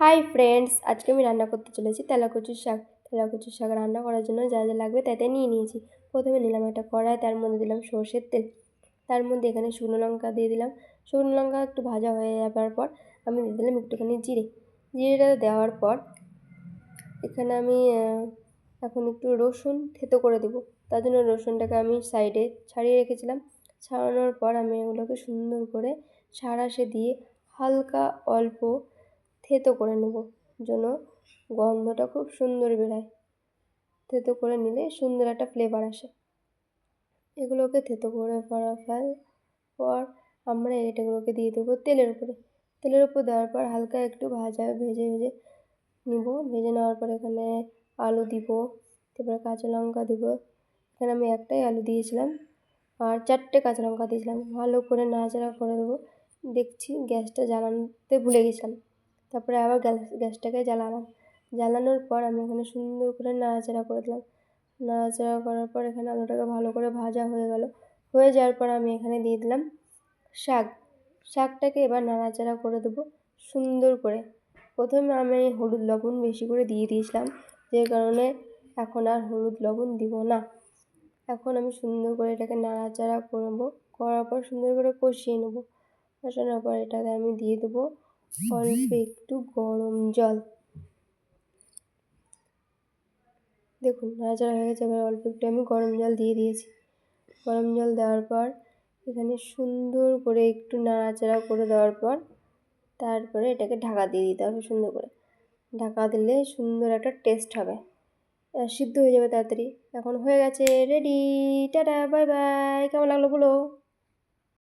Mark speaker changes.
Speaker 1: Hi friends আজকে আমি রান্না করতে চলেছি তেলাকুচুর শাক। তেলাকুচুর শাক রান্না করার জন্য যা যা লাগবে তাতে নিয়ে নিয়েছি। প্রথমে নিলাম একটা কড়াই, তার মধ্যে দিলাম সর্ষের তেল। তার মধ্যে এখানে শুকনো লঙ্কা দিয়ে দিলাম। শুকনো লঙ্কা একটু ভাজা হয়ে যাবার পর আমি দিয়ে দিলাম একটুখানি জিরে। জিরেটা দেওয়ার পর এখানে আমি এখন একটু রসুন থেতো করে দেবো। তার জন্য রসুনটাকে আমি সাইডে ছাড়িয়ে রেখেছিলাম। ছাড়ানোর পর আমি এগুলোকে সুন্দর করে সাঁড়াশে দিয়ে হালকা অল্প থেতো করে নেব। যেন গন্ধটা খুব সুন্দর বেরোয়। থেতো করে নিলে সুন্দর একটা ফ্লেভার আসে। এগুলোকে থেতো করে করা ফেল পর আমরা এটাগুলোকে দিয়ে দেবো তেলের উপরে। তেলের উপর দেওয়ার পর হালকা একটু ভাজা, ভেজে ভেজে নিব। ভেজে নেওয়ার পর এখানে আলু দিব, তারপরে কাঁচা লঙ্কা দিব। এখানে আমি একটাই আলু দিয়েছিলাম। আর চারটে কাঁচা লঙ্কা দিয়েছিলাম। ভালো করে নাড়াচাড়া করে দেবো। দেখছি গ্যাসটা জ্বালাতে ভুলে গেছিলাম। তারপরে আবার গ্যাস, গ্যাসটাকে জ্বালালাম। জ্বালানোর পর আমি এখানে সুন্দর করে নাড়াচাড়া করে দিলাম। নাড়াচাড়া করার পর এখানে আলুটাকে ভালো করে ভাজা হয়ে গেল। হয়ে যাওয়ার পর আমি এখানে দিয়ে দিলাম শাক। শাকটাকে এবার নাড়াচাড়া করে দেবো সুন্দর করে। প্রথমে আমি হলুদ লবণ বেশি করে দিয়ে দিয়েছিলাম, যে কারণে এখন আর হলুদ লবণ দিব না। এখন আমি সুন্দর করে এটাকে নাড়াচাড়া করব, করার পর সুন্দর করে কষিয়ে নেব। কষানোর পর এটাতে আমি দিয়ে দেবো অল্প একটু গরম জল। দেখুন, নাড়াচাড়া হয়ে গেছে, এবার অল্প একটু আমি গরম জল দিয়ে দিয়েছি। গরম জল দেওয়ার পর এখানে সুন্দর করে একটু নাড়াচাড়া করে দেওয়ার পর তারপরে এটাকে ঢাকা দিয়ে দিতে হবে সুন্দর করে। ঢাকা দিলে সুন্দর একটা টেস্ট হবে। সিদ্ধ হয়ে যাবে তাড়াতাড়ি। এখন হয়ে গেছে রেডি টাটা বাই বাই কেমন লাগল বলো?